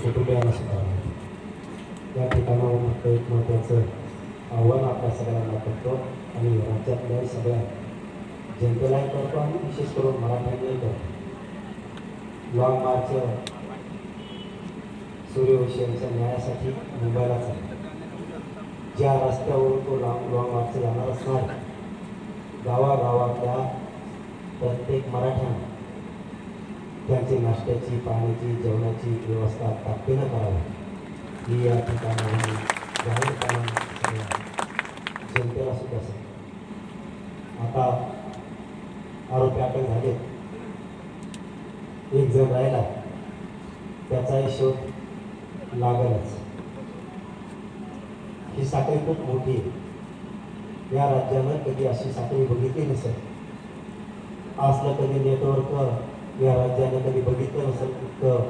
कुटुंबियांना सुद्धा या ठिकाणावर फक्त एक महत्त्वाचं आव्हान आपल्या सगळ्यांना करतो आणि राज्यातल्या सगळ्या जनतेलाही करतो आणि विशेष करून मराठ्यांनाही करतो लॉंग मार्च सूर्यवंशी यांच्या न्यायासाठी मुंबईलाच आहे. ज्या रस्त्यावरून तो लॉंग लॉंग मार्च जाणार असणार गावागावातल्या प्रत्येक मराठ्यांना त्यांची नाश्त्याची पाण्याची जेवणाची व्यवस्था ताकदीनं करावी. ही या ठिकाणी जाहीरपणे जनतेला सुद्धा सांगतो. आता आरोपी अटक झाले. एक जण राहिला. त्याचाही शोध लागलच. ही साखळी खूप मोठी आहे. या राज्यानं कधी अशी साखळी बघितली नसेल. असलं कधी नेटवर्क या राज्यानं कधी बघितलं नसेल इतकं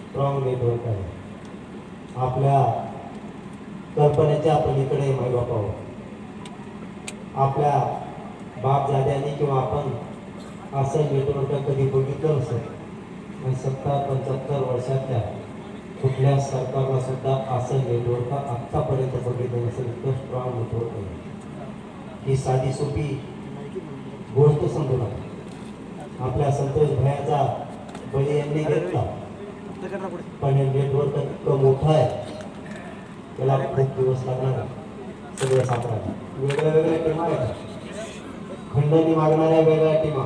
स्ट्रॉंग नेटवर्क आहे. आपल्या कल्पनेच्या पलीकडे माईबापावर. आपल्या बापजाद्यांनी किंवा आपण असं नेटवर्क कधी बघितलं नसेल आणि सत्तर पंच्याहत्तर वर्षातल्या कुठल्या सरकारला सुद्धा असं नेटवर्क आत्तापर्यंत बघितलं नसेल इतकं स्ट्रॉंग नेटवर्क आहे. ही साधी सोपी गोष्ट समजू नका आपल्या संतोष भयाचा बळी यांनी घेतला. पण हे नेटवर्क इतकं मोठं आहे. त्याला खूप दिवस लागणार. सगळं सापडायला वेगळ्या वेगळ्या टीमा आहेत. खंडणी मागणाऱ्या वेगळ्या टीमा.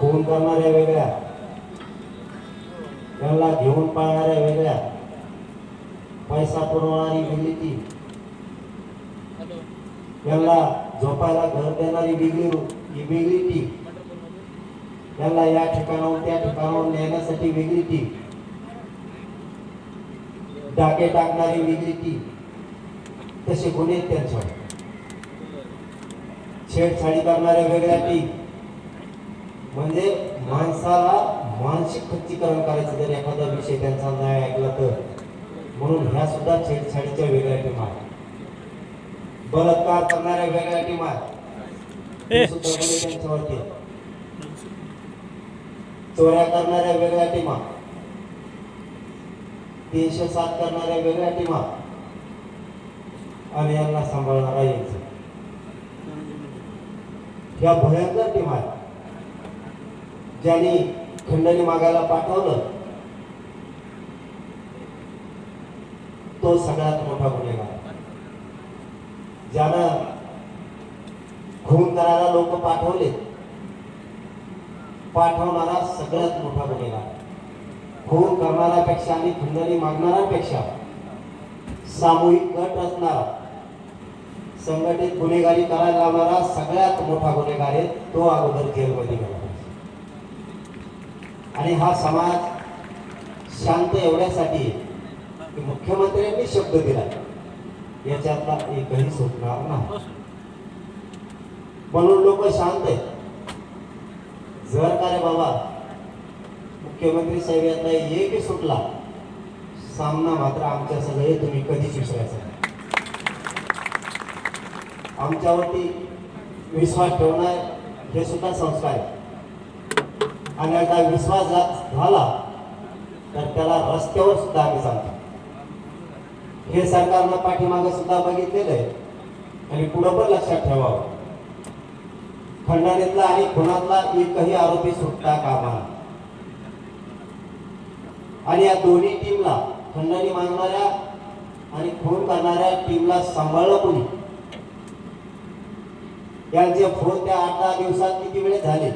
फोन करणाऱ्या वेगळ्या. त्यांना घेऊन पाळणाऱ्या वेगळ्या. पैसा पुरवणारी वेगळी टीम त्यांना झोपायला घर देणारी वेगळी ही वेगळी टीम. त्यांना या ठिकाणाहून त्या ठिकाणाहून नेण्यासाठी वेगळी टीम. डाके टाकणारी वेगळी टीम. तसे गुन्हे आहेत त्यांच्यावर. छेडछाडी करणाऱ्या वेगळ्या टीम. म्हणजे माणसाला मानसिक खच्चीकरण करायचं जर एखादा विषय त्यांचा नाही ऐकला तर. म्हणून ह्या सुद्धा छेडछाडीच्या वेगळ्या टीम आहेत. बलात्कार करणाऱ्या वेगळ्या टीम आहेत हे सुद्धा गुन्हे त्यांच्यावरती आहेत. चोऱ्या करणाऱ्या वेगळ्या टीमा. तीनशे सात करणाऱ्या वेगळ्या टीमा. आणि यांना सांभाळणारा यायचं ह्या भयंकर टीम आहेत ज्यांनी खंडणी मागायला पाठवलं तो सगळ्यात मोठा गुन्हेगार ज्यानं करायला लोक पाठवले. पाठवणारा सगळ्यात मोठा गुन्हेगार खून करणाऱ्यापेक्षा आणि खंडणी मागणाऱ्यापेक्षा सामूहिक गट असणारा संघटित गुन्हेगारी करायला लावणारा सगळ्यात मोठा गुन्हेगार आहे तो अगोदर जेलमध्ये गेला. आणि हा समाज शांत एवढ्यासाठी की मुख्यमंत्र्यांनी शब्द दिला. याच्यातला एकही सुटणार नाही. म्हणून लोक शांत आहेत. जर का रे बाबा मुख्यमंत्री साहेब यातला एक सुटला सामना मात्र आमच्या सगळे तुम्ही कधीच विसरायचा नाही. आमच्यावरती विश्वास ठेवणार हे सुद्धा संस्कार आहे आणि आता विश्वास झाला तर त्याला रस्त्यावर सुद्धा आम्ही सांगतो हे सरकारनं पाठीमागं सुद्धा बघितलेलं आहे. आणि पुढं पण लक्षात ठेवावं. खंडणीतला आणि खुनातला एकही आरोपी सुटता कामा. आणि या दोन्ही टीमला खंडणी मागणाऱ्या आणि खून करणाऱ्या टीमला सांभाळलं कोणी? यांचे फोन त्या आठ दहा दिवसात किती वेळ झाले?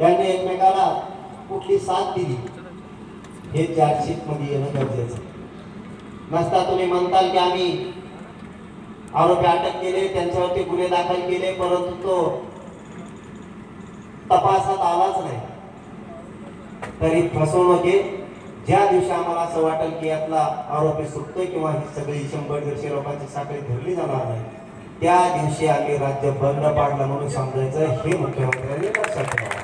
यांनी एकमेकाला कुठली साथ दिली? हे चार्जशीटमध्ये येणं गरजेचं नसता तुम्ही म्हणताल की आम्ही आरोपी अटक केले त्यांच्यावरती गुन्हे दाखल केले परंतु तो तपासात आलाच नाही. तरी फसवणूक ज्या दिवशी आम्हाला असं वाटेल की यातला आरोपी सुटतोय किंवा ही सगळी शंभर दीडशे लोकांची साखळी धरली जाणार नाही त्या दिवशी आम्ही राज्य बंद पाडलं म्हणून समजायचं हे मुख्यमंत्र्यांनी लक्षात ठेवा